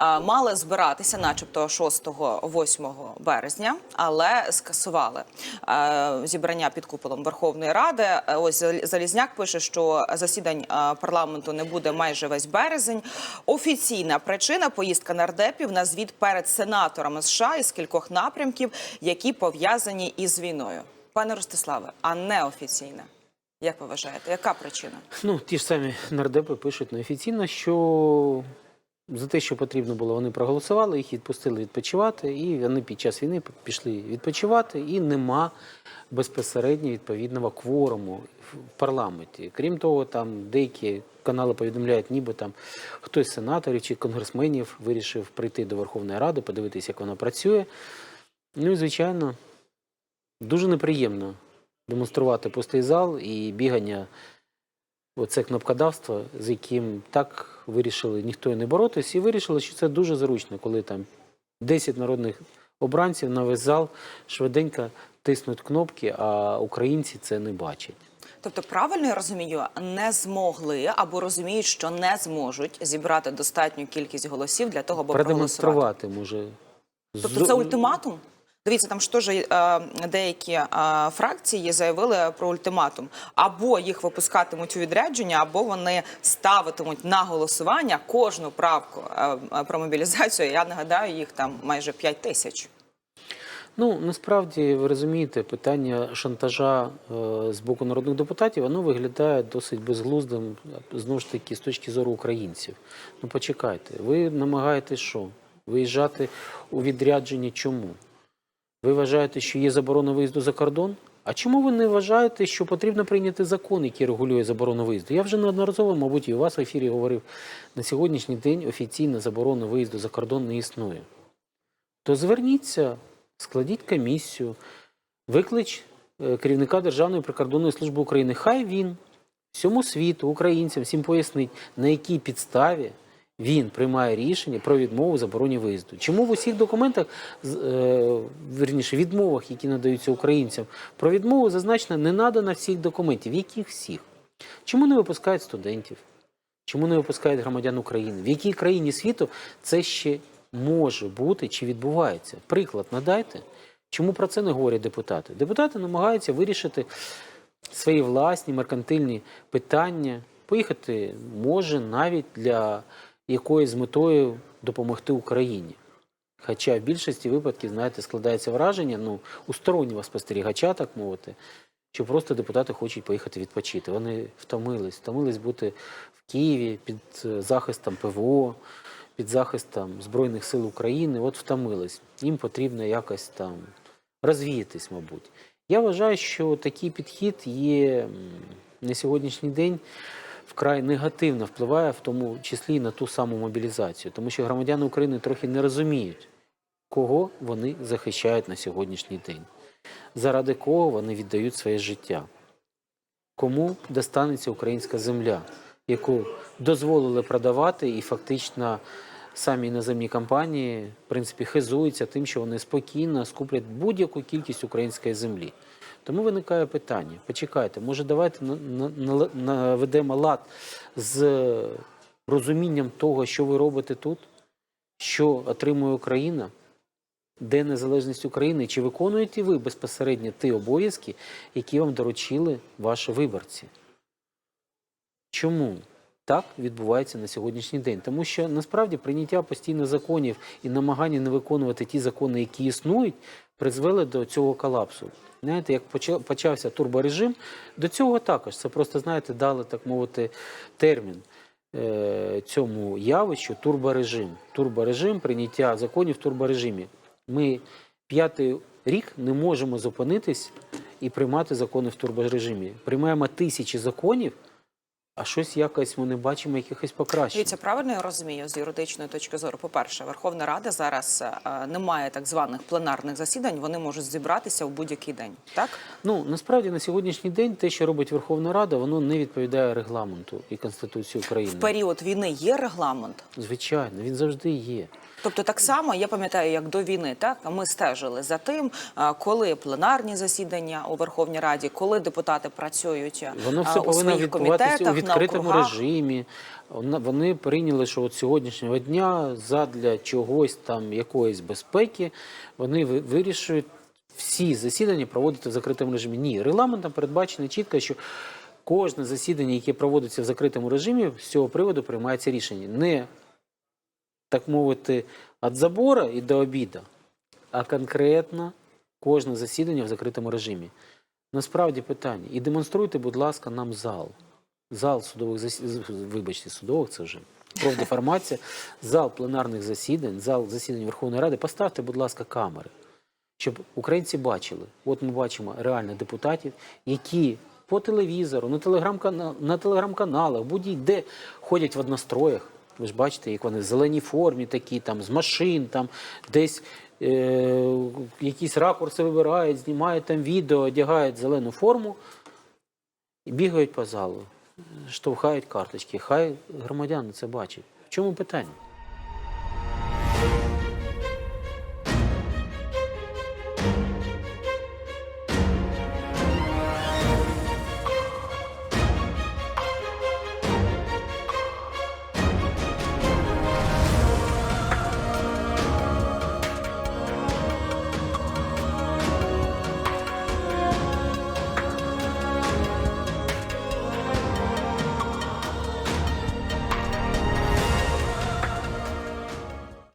мали збиратися, начебто 6-8 березня, але скасували зібрання під куполом Верховної Ради. Ось Залізняк пише, що засідань парламенту не буде майже весь березень. Офіційна причина поїздка нардепів на звіт перед сенаторами США із кількох напрямків, які пов'язані із війною. Пане Ростиславе, а неофіційна. Як ви вважаєте, яка причина? Ну, ті ж самі нардепи пишуть неофіційно, що за те, що потрібно було, вони проголосували, їх відпустили відпочивати, і вони під час війни пішли відпочивати, і нема безпосередньо відповідного кворуму в парламенті. Крім того, там деякі канали повідомляють, ніби там хтось з сенаторів чи конгресменів вирішив прийти до Верховної Ради, подивитися, як вона працює. Ну і звичайно, дуже неприємно демонструвати пустий зал і бігання оце кнопкодавство, з яким так вирішили ніхто не боротись, і вирішили, що це дуже зручно, коли там 10 народних обранців на весь зал швиденько тиснуть кнопки, а українці це не бачать. Тобто, правильно я розумію, не змогли або розуміють, що не зможуть зібрати достатню кількість голосів для того, аби проголосувати. Продемонструвати може. Тобто це ультиматум? Дивіться, там ж теж е, деякі е, фракції заявили про ультиматум. Або їх випускатимуть у відрядження, або вони ставитимуть на голосування кожну правку е, про мобілізацію. Я нагадаю, їх там майже 5 тисяч. Ну насправді ви розумієте, питання шантажа е, з боку народних депутатів воно виглядає досить безглуздим знову ж таки з точки зору українців. Ну почекайте, ви намагаєтесь що? Виїжджати у відрядження чому? Ви вважаєте, що є заборона виїзду за кордон? А чому ви не вважаєте, що потрібно прийняти закон, який регулює заборону виїзду? Я вже неодноразово, мабуть, і у вас в ефірі говорив, на сьогоднішній день офіційна заборона виїзду за кордон не існує. То зверніться, складіть комісію, виклич е, керівника Державної прикордонної служби України. Хай він всьому світу, українцям, всім пояснить, на якій підставі він приймає рішення про відмову забороні виїзду. Чому в усіх документах, е, відмовах, які надаються українцям, про відмову зазначено не надано всіх документів. Яких всіх? Чому не випускають студентів? Чому не випускають громадян України? В якій країні світу це ще може бути чи відбувається? Приклад надайте. Чому про це не говорять депутати? Депутати намагаються вирішити свої власні меркантильні питання, поїхати може навіть для якоїсь метою допомогти Україні. Хоча в більшості випадків, знаєте, складається враження, ну, у стороннього спостерігача, так мовити, що просто депутати хочуть поїхати відпочити. Вони втомились, втомились бути в Києві під е, захистом ПВО, під захистом Збройних сил України. От втомились. Їм потрібно якось там розвіятись, мабуть. Я вважаю, що такий підхід є на сьогоднішній день вкрай негативно впливає, в тому числі і на ту саму мобілізацію, тому що громадяни України трохи не розуміють, кого вони захищають на сьогоднішній день, заради кого вони віддають своє життя, кому достанеться українська земля, яку дозволили продавати, і фактично самі іноземні компанії в принципі хизуються тим, що вони спокійно скуплять будь-яку кількість української землі. Тому виникає питання: почекайте, може, давайте на- на- на- наведемо лад з розумінням того, що ви робите тут, що отримує Україна, де незалежність України, чи виконуєте ви безпосередньо ті обов'язки, які вам доручили ваші виборці? Чому так відбувається на сьогоднішній день? Тому що насправді прийняття постійно законів і намагання не виконувати ті закони, які існують, призвели до цього колапсу. Знаєте, як поча- почався турборежим, до цього також це просто знаєте, дали так мовити термін е, цьому явищу турборежим. Турборежим, прийняття законів в турборежимі. Ми п'ятий рік не можемо зупинитись і приймати закони в турборежимі. Приймаємо тисячі законів, а щось якось ми не бачимо якихось покращень. Дивіться, правильно я розумію з юридичної точки зору. По-перше, Верховна Рада зараз е, не має так званих пленарних засідань. Вони можуть зібратися в будь-який день. Так Ну насправді на сьогоднішній день те, що робить Верховна Рада, воно не відповідає регламенту і Конституції України. в період війни є регламент. Звичайно, він завжди є. Тобто, так само я пам'ятаю, як до війни, так ми стежили за тим, коли пленарні засідання у Верховній Раді, коли депутати працюють Воно все у повинно своїх комітетах у на відкритому округах. режимі. Вони прийняли, що от сьогоднішнього дня задля чогось там якоїсь безпеки вони вирішують всі засідання проводити в закритому режимі. Ні, регламентом передбачено чітко, що кожне засідання, яке проводиться в закритому режимі, з цього приводу приймається рішення. Не так мовити, від забора і до обіду, а конкретно кожне засідання в закритому режимі. Насправді питання. І демонструйте, будь ласка, нам зал. Зал судових засідань, вибачте, судових це вже профдеформація, зал пленарних засідань, зал засідань Верховної Ради. Поставте, будь ласка, камери, щоб українці бачили. От ми бачимо реально депутатів, які по телевізору, на телеграм-канал, на телеграм-каналах, будь-де ходять в одностроях. Ви ж бачите, як вони в зеленій формі такі, там, з машин, там, десь е, якісь ракурси вибирають, знімають там відео, одягають зелену форму і бігають по залу, штовхають карточки. Хай громадяни це бачать. В чому питання?